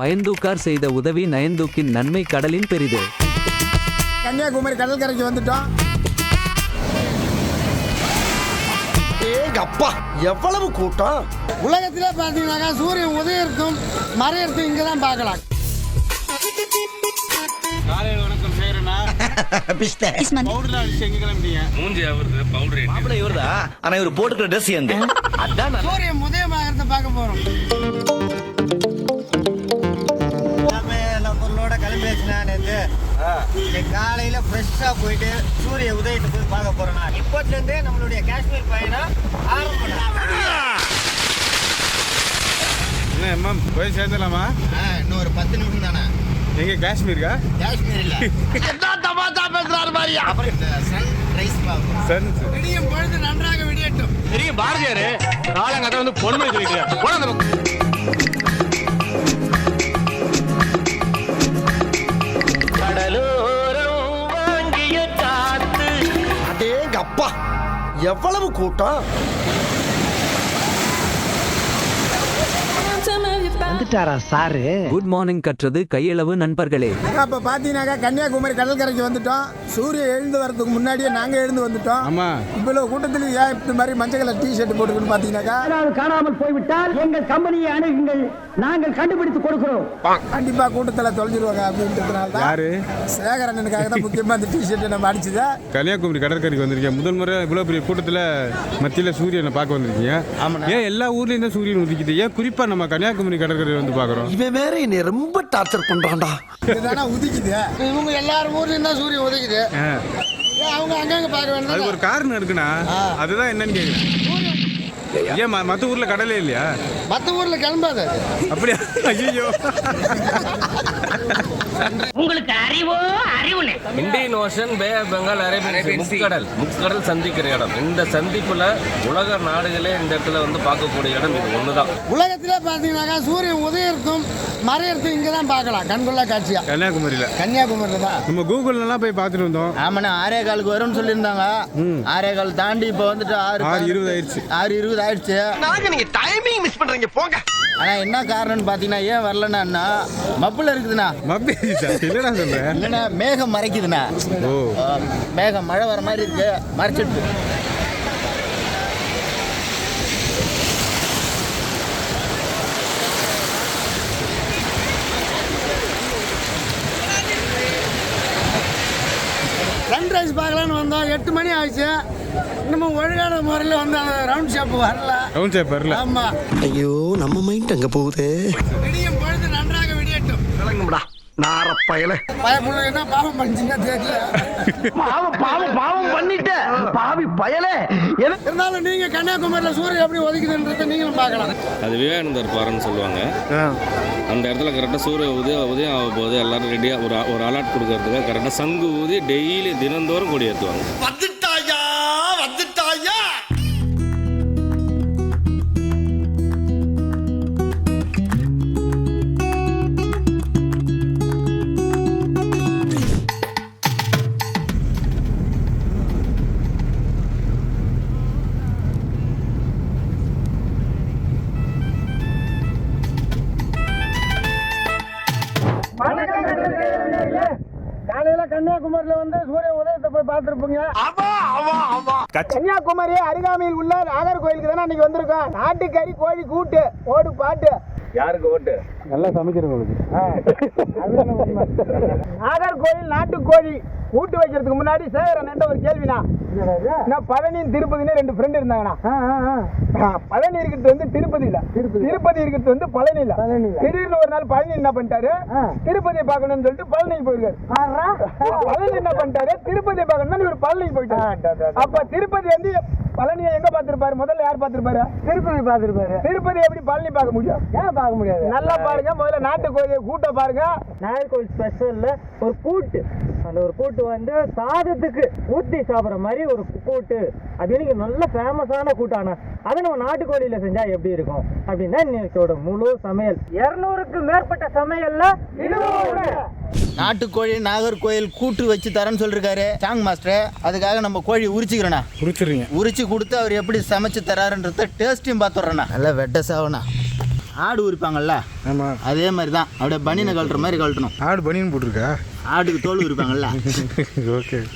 பயந்தூக்கார் செய்த உதவி நயந்தூக்கின் நன்மை கடலின் பெரிது. கன்னியாகுமரி கடற்கரைக்கு வந்துட்டோம். அப்பா எவ்வளவு கூட்டம்? உலகத்திலே பார்த்தீங்கன்னாக்கா சூரியன் உதயத்தும் மறையறதும் இங்கே தான் பார்க்கலாம். காலையில் வணக்கம் செய்கிறேண்ணா பவுடர்லாம் அடிச்சு எங்கே கிளம்பிட்டீங்க? மூஞ்சி அவருது பவுடர் மாப்பிள்ள இவர்தா? ஆனா இவர் போட்டுக்கிற ட்ரெஸ் எந்த அதான். நல்லா- சூரியன் உதயமாகிறத பார்க்க போகிறோம் இன்னைக்கு காலையில ஃப்ரெஷ்ஷாக போயிட்டு சூரிய உதயத்தை போய் பார்க்க போறோம்ண்ணா இப்போத்துலேருந்தே நம்மளுடைய காஷ்மீர் பயணம் என்ன அம்மா போய் சேர்ந்துடலாமா இன்னும் ஒரு பத்து நிமிஷம் தானே. எங்கே காஷ்மீருக்கா? காஷ்மீர் இல்ல என்ன தமாஷா பேசுறாரு பாரியா அப்புறம் இந்த சன் ரைஸ் பார்ப்போம். சன் விடியும் பொழுது நன்றாக விடியட்டும். பெரிய பாரதியாரு. காலங்கத்தை வந்து பொன்மொழி சொல்லிட்டு போன அப்பா எவ்வளவு கூட்டம்? வந்துட்டாரா சாரு? குட் மார்னிங் கற்றது கையளவு நண்பர்களே. அப்போ பார்த்தீங்கன்னாக்கா கன்னியாகுமரி கடற்கரைக்கு வந்துட்டோம். சூரியன் எழுந்து வரதுக்கு முன்னாடியே நாங்கள் எழுந்து வந்துட்டோம். ஆமாம் இவ்வளோ கூட்டத்தில் ஏன் இந்த மாதிரி மஞ்சள் கலர் டிஷர்ட் போட்டுக்கணும்னு பார்த்தீங்கன்னாக்கா யாராவது காணாமல் போய்விட்டால் எங்கள் கம்பெனியை அணுகுங்கள். நாங்கள் கண்டுபிடித்து கொடுக்கிறோம். கண்டிப்பாக கூட்டத்தில் தொலைஞ்சிருவாங்க அப்படின்றதுனால தான் யாரு? சேகரனுக்காக தான் முக்கியமாக அந்த டிஷர்ட்டை நம்ம அடிச்சதை கன்னியாகுமரி கடற்கரைக்கு வந்திருக்கீங்க. முதல் முறை இவ்வளோ பெரிய கூட்டத்தில் மத்தியில் சூரியனை பார்க்க வந்திருக்கீங்க. ஏன் எல்லா ஊர்லேயும் தான் சூரியன் உதிக்குது? ஏன் குறிப்பாக நம்ம கன்னியாகுமரி கடற்கரை வந்து பார்க்குறோம். இவன் வேற என்னை ரொம்ப டார்ச்சர் பண்றான்டா. இதுதானே உதிக்குது? இவங்க எல்லாரும் ஊர்லேயும் தான் சூரியன் உதிக்குது. ஏன் அவங்க அங்கங்கே அதுக்கு வேண்டியது ஒரு காரணம் இருக்குண்ணா. அதுதான் என்னன்னு கேட்குறேன் ஏன் மற்ற ஊரில் கடலே இல்லையா? மற்ற ஊரில் கிளம்பாது. அப்படியா? ஐயோ உங்களுக்கு அறிவோ அறிவுனே Indian Ocean Bay of Bengal Arabian முக்கடல். முக்கடல் சந்திக்கிற இடம். இந்த சந்திப்புல உலக நாடுகளே இந்த இடத்துல வந்து பார்க்கக்கூடிய இடம் இது ஒண்ணுதான். உலகத்திலே பார்த்தீங்கன்னாக்கா சூரியன் உதயத்தும் மறையறதும் இங்கே தான் பார்க்கலாம். கண்கொள்ளா காட்சியா? கன்னியாகுமரியில். கன்னியாகுமரியில் தான் நம்ம கூகுள்லாம் போய் பார்த்துட்டு வந்தோம். ஆமாண்ணா ஆறே காலுக்கு வரும்னு சொல்லியிருந்தாங்க. ஆறே கால் தாண்டி இப்போ வந்துட்டு ஆறு ஆறு இருபது ஆயிடுச்சு. ஆறு இருபது ஆயிடுச்சு. நீங்க டைமிங் மிஸ் பண்றீங்க போங்க. ஆனா என்ன காரணம்னு பார்த்தீங்கன்னா ஏன் வரலன்னா மப்புல இருக்குதுண்ணா. மப்பி என்னடா சொல்கிறேன் இல்லைண்ணா மேகம் மறைக்குதுண்ணா. மேகம் மழை வர மாதிரி இருக்கு. மறைச்சிட்டு வந்தோம் எட்டு மணி ஆயிடுச்சு. இன்னமும் ஒழுங்கான முறையில் வந்து அந்த ரவுண்ட் ஷாப் வரல. ரவுண்ட் ஷேப் வரல. ஆமாம் ஐயோ நம்ம மைண்ட் அங்க போகுது. விடியும் பொழுது நன்றாக விடியட்டும். விளங்கும்டா. நார பயல பயப்புள்ள என்ன பாவம் பண்ணிச்சுன்னா தெரியல பாவம் பாவம் பாவம் பண்ணிட்ட பாவி பயலே இருந்தாலும் நீங்கள் கன்னியாகுமரியில் சூரியன் எப்படி ஒதுக்குதுன்றத நீங்களும் பார்க்கலாம் அது விவேகானந்தர் பாருன்னு சொல்லுவாங்க. அந்த இடத்துல கரெக்டாக சூரிய உதயம் உதயம் ஆக போது எல்லாரும் ரெடியாக ஒரு ஒரு அலாட் கொடுக்கறதுக்காக கரெக்டாக சங்கு ஊதி டெய்லி தினந்தோறும் கொடி ஏற்றுவாங்க கன்னியாகுமரியில வந்து சூரிய உதயத்தை போய் பார்த்துருப்பீங்க. கன்னியாகுமரி அருகாமையில் உள்ள நாகர்கோயிலுக்கு தானே அன்னைக்கு வந்திருக்கோம். நாட்டுக்கறி கோழி கூட்டு ஓடு பாட்டு. யாருக்கு ஓட்டு? நல்லா சமைக்கிறவங்களுக்கு. நாகர்கோயில் நாட்டுக்கோழி கூட்டு வைக்கிறதுக்கு முன்னாடி சேகரன் ஒரு கேள்வினா நான் பழனியும் திருப்பதினு ரெண்டு ஃப்ரெண்ட் இருந்தாங்கண்ணா. பழனி இருக்கிறது வந்து திருப்பதி இல்ல. திருப்பதி. இருக்கிறது வந்து பழனி இல்ல. திடீர்னு ஒரு நாள் பழனி என்ன பண்ணிட்டாரு? திருப்பதியை பார்க்கணும்னு சொல்லிட்டு பழனிக்கு போயிருக்காரு. பழனி என்ன பண்ணிட்டாரு? திருப்பதியை பார்க்கணும்னு இவர் பழனிக்கு போயிட்டாரு. அப்ப திருப்பதி வந்து பழனியை எங்க பார்த்திருப்பாரு? முதல்ல யார் பார்த்திருப்பாரு? திருப்பதி பார்த்திருப்பாரு. திருப்பதி எப்படி பழனி பார்க்க முடியும்? ஏன் பார்க்க முடியாது? நல்லா பாருங்க முதல்ல நாட்டுக்கோழியை கூட்ட பாருங்க. நாகர்கோவில் ஸ்பெஷல்ல ஒரு கூட்டு. அந்த ஒரு கூட்டு வந்து சாதத்துக்கு ஊத்தி சாப்பிடுற மாதிரி ஒரு கூட்டு. அப்படின்னு நல்ல ஃபேமஸான கூட்டான. அதை நம்ம நாட்டுக்கோழியில செஞ்சா எப்படி இருக்கும்? அப்படின்னா இன்னைக்கோட முழு சமையல். இருநூறுக்கு மேற்பட்ட சமையல்ல நாட்டுக்கோழி நாகர்கோயில் கூட்டு வச்சு தரேன்னு சொல்லிருக்காரு. சாங் மாஸ்டர் அதுக்காக நம்ம கோழி உரிச்சுக்கிறோண்ணா. குறிச்சிருங்க உரிச்சு கொடுத்து அவர் எப்படி சமைச்சு தராருன்றத டேஸ்ட்டையும் பார்த்துட்றேண்ணா. நல்லா வெட்ட சாவண்ணா. ஆடு உரிப்பாங்கல்ல? ஆமாம் அதே மாதிரி தான் அப்படியே பனியனை கழட்டுற மாதிரி கழட்டணும். ஆடு பனியன் போட்டிருக்கா? ஆட்டுக்கு தோல் உரிப்பாங்கல்ல ஓகே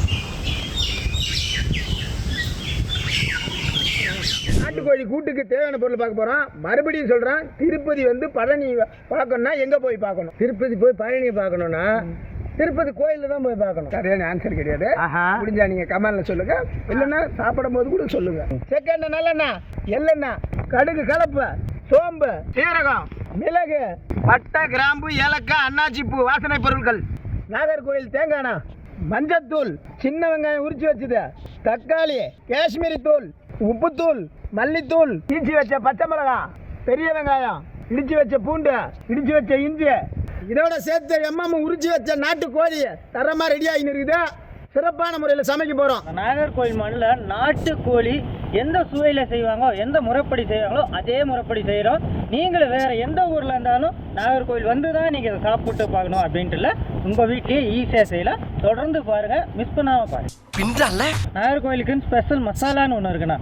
நாட்டுக்கோழி கூட்டுக்கு தேவையான பொருள் பார்க்க போறோம். மறுபடியும் சொல்றேன் திருப்பதி வந்து பழனி பார்க்கணும்னா எங்க போய் பார்க்கணும்? திருப்பதி போய் பழனி பார்க்கணும்னா திருப்பதி கோயிலில் தான் போய் பார்க்கணும். சரியான ஆன்சர் கிடையாது. முடிஞ்சா நீங்க கமெண்ட்ல சொல்லுங்க. இல்லைன்னா சாப்பிடும் போது கூட சொல்லுங்க. செகண்ட் நல்லெண்ணெய் எள்ளெண்ணெய் கடுகு கலப்பு சோம்பு சீரகம் மிளகு பட்டை கிராம்பு ஏலக்காய் அன்னாச்சி பூ வாசனை பொருட்கள். நாகர்கோவில் தேங்காய் எண்ணெய், மஞ்சத்தூள் சின்ன வெங்காயம் உரிச்சு வச்சது. தக்காளி காஷ்மீரி தூள் உப்புத்தூள் மல்லித்தூள் இடிச்சு வச்ச பச்சை மிளகா பெரிய வெங்காயம் இடிச்சு வச்ச பூண்டு இடிச்சு வச்ச இஞ்சி. இதோட சேர்த்து எம்எம் உரிச்சு வச்ச நாட்டு கோழி தரமா ரெடி ஆகி இருக்குது. சிறப்பான முறையில் சமைக்க போறோம். நாகர்கோவில் மண்ணில் நாட்டுக்கோழி எந்த சுவையில் செய்வாங்களோ எந்த முறைப்படி செய்வாங்களோ அதே முறைப்படி செய்கிறோம் நீங்களும் வேறு எந்த ஊரில் இருந்தாலும் நாகர்கோவில் வந்து தான் நீங்கள் இதை சாப்பிட்டு பார்க்கணும் அப்படின்ட்டு இல்லை உங்கள் வீட்லேயே ஈஸியாக செய்யலாம். தொடர்ந்து பாருங்கள் மிஸ் பண்ணாமல் பாருங்கள் பின்றால? நாகர்கோவிலுக்குன்னு ஸ்பெஷல் மசாலான்னு ஒன்று இருக்குண்ணா.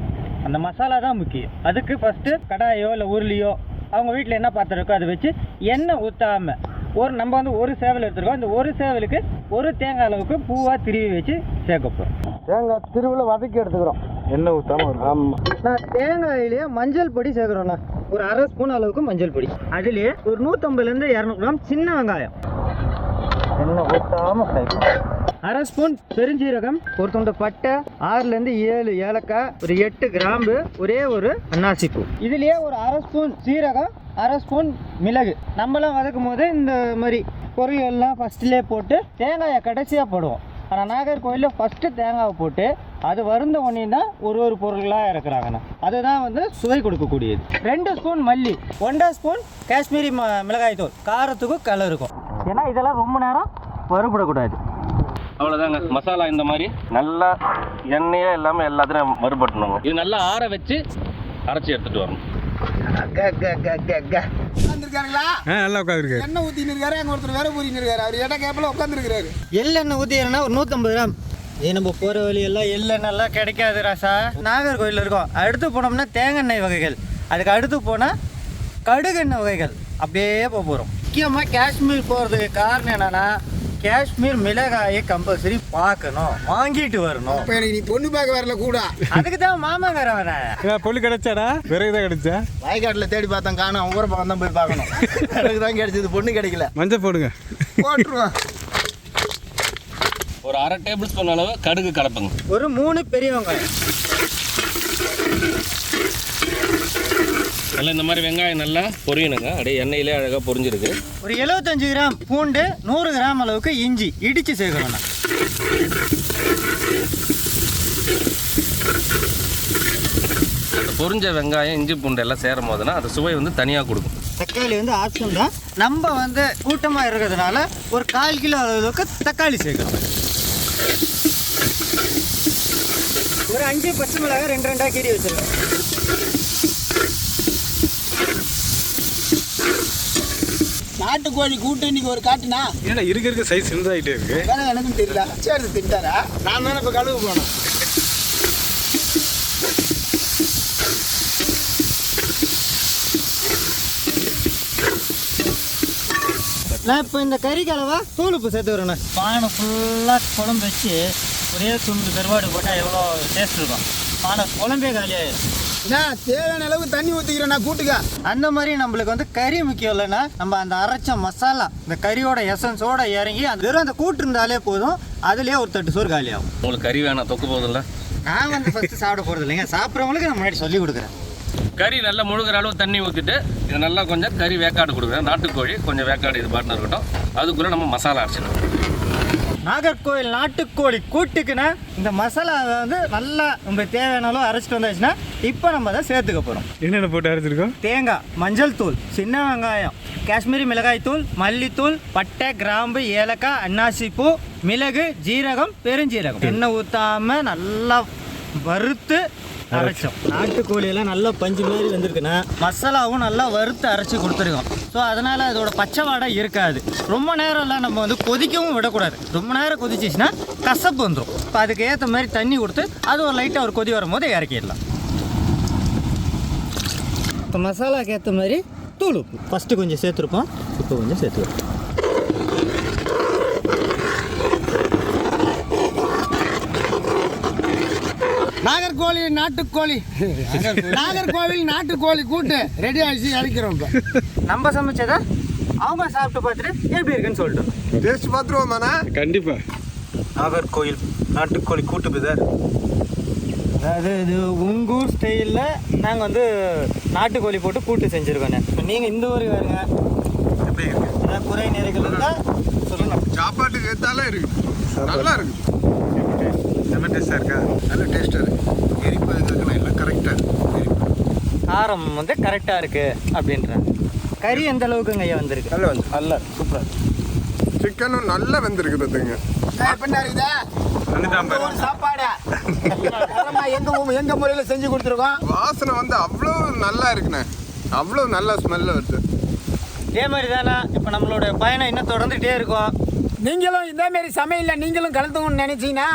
அந்த மசாலா தான் முக்கியம். அதுக்கு ஃபஸ்ட்டு கடாயோ இல்லை உருளியோ அவங்க வீட்டில் என்ன பாத்திரம் இருக்கோ அதை வச்சு எண்ணெய் ஊற்றாம ஒரு நம்ம வந்து ஒரு சேவல் எடுத்துருக்கோம். அந்த ஒரு சேவலுக்கு ஒரு தேங்காய் அளவுக்கு பூவாக திருவி வச்சு சேர்க்க போகிறோம் தேங்காய் திருவிழா வதக்கி எடுத்துக்கிறோம். எண்ணெய் ஊற்றாம ஆமாம் நான் தேங்காயிலேயே மஞ்சள் பொடி சேர்க்குறோண்ணா ஒரு அரை ஸ்பூன் அளவுக்கு மஞ்சள் பொடி. அதுலேயே ஒரு நூற்றம்பதுலேருந்து இரநூறு கிராம் சின்ன வெங்காயம். எண்ணெய் ஊற்றாம அரை ஸ்பூன் பெருஞ்சீரகம் ஒரு துண்டு பட்டை ஆறுலேருந்து ஏழு ஏலக்காய் ஒரு எட்டு கிராம்பு ஒரே ஒரு அன்னாசிப்பூ. இதுலேயே ஒரு அரை ஸ்பூன் சீரகம் அரை ஸ்பூன் மிளகு. நம்மளாம் வதக்கும் போது இந்த மாதிரி பொருள் எல்லாம் ஃபஸ்ட்லேயே போட்டு தேங்காயை கடைசியாக போடுவோம். ஆனால் நாகர்கோவிலில் ஃபஸ்ட்டு தேங்காவை போட்டு அது வருந்த உடனே தான் ஒரு ஒரு பொருள்களாக இறக்குறாங்கண்ணா. அதுதான் வந்து சுவை கொடுக்கக்கூடியது. ரெண்டு ஸ்பூன் மல்லி ஒன்றரை ஸ்பூன் காஷ்மீரி ம மிளகாய் தூள். காரத்துக்கும் கலர் இருக்கும். ஏன்னா இதெல்லாம் ரொம்ப நேரம் வறுபடக்கூடாது. அவ்வளோதாங்க மசாலா இந்த மாதிரி. நல்லா எண்ணெயே இல்லாமல் எல்லாத்தையும் மறுபட்டணுங்க இது நல்லா ஆற வச்சு அரைச்சி எடுத்துட்டு வரணும். நல்லா உட்காந்துருக்காரு எண்ணெய் ஊற்றின்னு இருக்காரு அங்கே ஒருத்தர் வேற ஊறின்னு இருக்காரு அவர் இட கேப்பில் உட்காந்துருக்காரு எள்ளெண்ணெய் ஊற்றினா ஒரு நூற்றம்பது கிராம். நம்ம போகிற வழியெல்லாம் எள்ளெண்ணெய்லாம் கிடைக்காது ராசா. நாகர்கோயிலில் இருக்கோம். அடுத்து போனோம்னா தேங்காய் வகைகள். அதுக்கு அடுத்து போனால் கடுகெண்ணெய் வகைகள். அப்படியே போக போகிறோம் முக்கியமாக காஷ்மீர் போகிறதுக்கு காரணம் என்னன்னா காஷ்மீர் மிளகாயை கம்பல்சரி பார்க்கணும் வாங்கிட்டு வரணும். இப்போ எனக்கு நீ பொண்ணு பார்க்க வரல கூட. அதுக்கு தான் மாமாங்கார வரேன் பொண்ணு கிடைச்சாடா? விறகு தான் கிடைச்சா? வயக்காட்டில் தேடி பார்த்தேன் காணும். ஊரை பக்கம் தான் போய் பார்க்கணும். எனக்கு தான் கிடைச்சது பொண்ணு கிடைக்கல. மஞ்சள் போடுங்க. போட்டுருவோம் ஒரு அரை டேபிள் ஸ்பூன் அளவு கடுகு கலப்புங்க. ஒரு மூணு பெரிய வெங்காயம் நல்லா இந்த மாதிரி வெங்காயம் நல்லா பொரியணுங்க. அப்படியே எண்ணெயிலே அழகாக பொரிஞ்சிருக்கு. ஒரு 75 கிராம் பூண்டு நூறு கிராம் அளவுக்கு இஞ்சி இடித்து சேர்க்கணும் நான் அந்த பொரிஞ்ச வெங்காயம் இஞ்சி பூண்டு எல்லாம் சேரும் போதுனா அது சுவை வந்து தனியாக கொடுக்கும். தக்காளி வந்து ஆப்ஷன் தான். நம்ம வந்து கூட்டமாக இருக்கிறதுனால ஒரு கால் கிலோ அளவுக்கு தக்காளி சேர்க்கணும். ஒரு அஞ்சு பச்சை மிளகாய் ரெண்டு ரெண்டாக கீறி வச்சிருக்கேன் நாட்டுக்கோழி கூட்டு இன்னைக்கு ஒரு காட்டுனா? ஏன்னா இருக்க இருக்க சைஸ் சின்னதாகிட்டே இருக்கு. வேலை எனக்கும் தெரியல. சரி திட்டாரா நான் தானே இப்போ கழுவு போனேன். நான் இப்போ இந்த கறி கலவா தூள் உப்பு சேர்த்து வரணும் பானை ஃபுல்லாக குழம்பு வச்சு ஒரே துண்டு கருவாடு போட்டால் எவ்வளோ டேஸ்ட் இருக்கும். பானை குழம்பே காலியாயிடும் நான் தேவையான அளவு தண்ணி ஊற்றிக்கிறேன் நான் கூட்டுக்க. அந்த மாதிரி நம்மளுக்கு வந்து கறி முக்கியம் இல்லைன்னா நம்ம அந்த அரைச்ச மசாலா இந்த கறியோட எசன்ஸோட இறங்கி அந்த வெறும் அந்த கூட்டு இருந்தாலே போதும். அதுலேயே ஒரு தட்டு சோறு காலியாகும் உங்களுக்கு கறி வேணாம் தொக்கு போதில்ல நான் வந்து ஃபஸ்ட்டு சாப்பிட போகிறது இல்லைங்க. சாப்பிட்றவங்களுக்கு நான் முன்னாடி சொல்லி கொடுக்குறேன். கறி நல்லா முழுகிற அளவு தண்ணி ஊற்றிட்டு இது நல்லா கொஞ்சம் கறி வேக்காடு கொடுக்குறேன். நாட்டுக்கோழி கொஞ்சம் வேக்காடு இது பாட்டுன்னு இருக்கட்டும். அதுக்குள்ளே நம்ம மசாலா அரைச்சிடணும் நாகர்கோவில் நாட்டுக்கோழி கூட்டுக்குன்னா இந்த மசாலா வந்து நல்லா நம்ம தேவையான அளவு அரைச்சிட்டு வந்தாச்சுன்னா இப்போ நம்ம அதை சேர்த்துக்க போகிறோம் என்னென்ன போட்டு அரைச்சிருக்கோம்? தேங்காய் மஞ்சள் தூள் சின்ன வெங்காயம் காஷ்மீரி மிளகாய் தூள் மல்லித்தூள் பட்டை கிராம்பு ஏலக்காய் அன்னாசி பூ மிளகு ஜீரகம் பெருஞ்சீரகம். எண்ணெய் ஊற்றாம நல்லா வறுத்து அரைச்சோம். நாட்டுக்கோழியெல்லாம் நல்லா பஞ்சு மாதிரி வந்திருக்குன்னா மசாலாவும் நல்லா வறுத்து அரைச்சி கொடுத்துருக்கோம் ஸோ அதனால் அதோட பச்சை வாடை இருக்காது. ரொம்ப நேரம்லாம் நம்ம வந்து கொதிக்கவும் விடக்கூடாது. ரொம்ப நேரம் கொதிச்சிச்சுன்னா கசப்பு வந்துடும் இப்போ அதுக்கு ஏற்ற மாதிரி தண்ணி கொடுத்து அது ஒரு லைட்டாக ஒரு கொதி வரும்போது இறக்கிடலாம். இப்போ மசாலாக்கு ஏற்ற மாதிரி தூள் உப்பு. ஃபஸ்ட்டு கொஞ்சம் சேர்த்துருப்போம். இப்போ கொஞ்சம் சேர்த்துருப்போம். நாகர்கோழி நாட்டுக்கோழி. நாகர்கோவில் நாட்டுக்கோழி கூட்டு ரெடி ஆயிடுச்சு இறக்கிறோம் இப்போ. நம்ம சமைச்சதை அவங்க சாப்பிட்டு பார்த்துட்டு எப்படி இருக்குன்னு சொல்லிட்டு. டேஸ்ட் பார்த்துருவோமாண்ணா? கண்டிப்பா. நாகர்கோயில் நாட்டுக்கோழி கூட்டு பிதர் அதாவது இது உங்கூர் ஸ்டைலில் நாங்கள் வந்து நாட்டுக்கோழி போட்டு கூட்டு செஞ்சுருக்கோண்ணே. இப்போ நீங்கள் இந்த ஊருக்கு வருங்க எப்படி ஏதாவது குறை நிறைகள் இருந்தால் சொல்லணும் சாப்பாட்டுக்கு ஏத்தாலே இருக்கு. நல்லா இருக்கு. நல்ல டேஸ்ட்டாக இருக்கா? நல்ல டேஸ்ட்டாக இருக்கு. எரிப்பு இருக்குன்னா எல்லாம் கரெக்டாக இருக்கு. காரம் வந்து கரெக்டாக இருக்குது அப்படின்றாங்க. கறி எந்த அளவுக்குங்க ஐயா வந்திருக்கு? நல்லா வந்து. நல்லா சூப்பராக சிக்கனும் நல்லா இருக்குதா ஒரு சாப்பாடு? எங்க எங்க முறையில் செஞ்சு கொடுத்துருக்கோம்? வாசனை வந்து அவ்வளோ நல்லா இருக்குண்ணே. அவ்வளோ நல்லா ஸ்மெல்ல வருது. இதே மாதிரி தானே இப்போ நம்மளோட பயணம் இன்னும் தொடர்ந்துகிட்டே இருக்கும். நீங்களும் இதே மாதிரி சமையலில் நீங்களும் கலந்துக்கணும்னு நினைச்சீங்கன்னா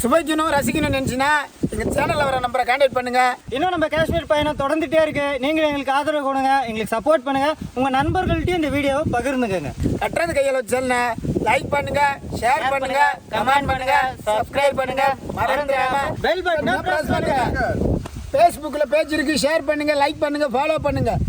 சுவைக்கணும் ரசிக்கணும்னு நினைச்சீங்கன்னா எங்கள் சேனலில் வர நம்பரை கான்டாக்ட் பண்ணுங்க. இன்னும் நம்ம காஷ்மீர் பயணம் தொடர்ந்துட்டே இருக்கு. நீங்களும் எங்களுக்கு ஆதரவு கொடுங்க எங்களுக்கு சப்போர்ட் பண்ணுங்க. உங்க நண்பர்கள்ட்டையும் இந்த வீடியோவை பகிர்ந்துக்கங்க. கட்டுறது கையில் வச்சல்ல லைக் பண்ணுங்க ஷேர் பண்ணுங்க கமெண்ட் பண்ணுங்க சப்ஸ்கிரைப் பண்ணுங்க. மறந்துடாம பெல் பட்டனை பிரஸ் பண்ணுங்க. ஃபேஸ்புக்கில் பேஜ் இருக்கு ஷேர் பண்ணுங்க லைக் பண்ணுங்க ஃபாலோ பண்ணுங்க.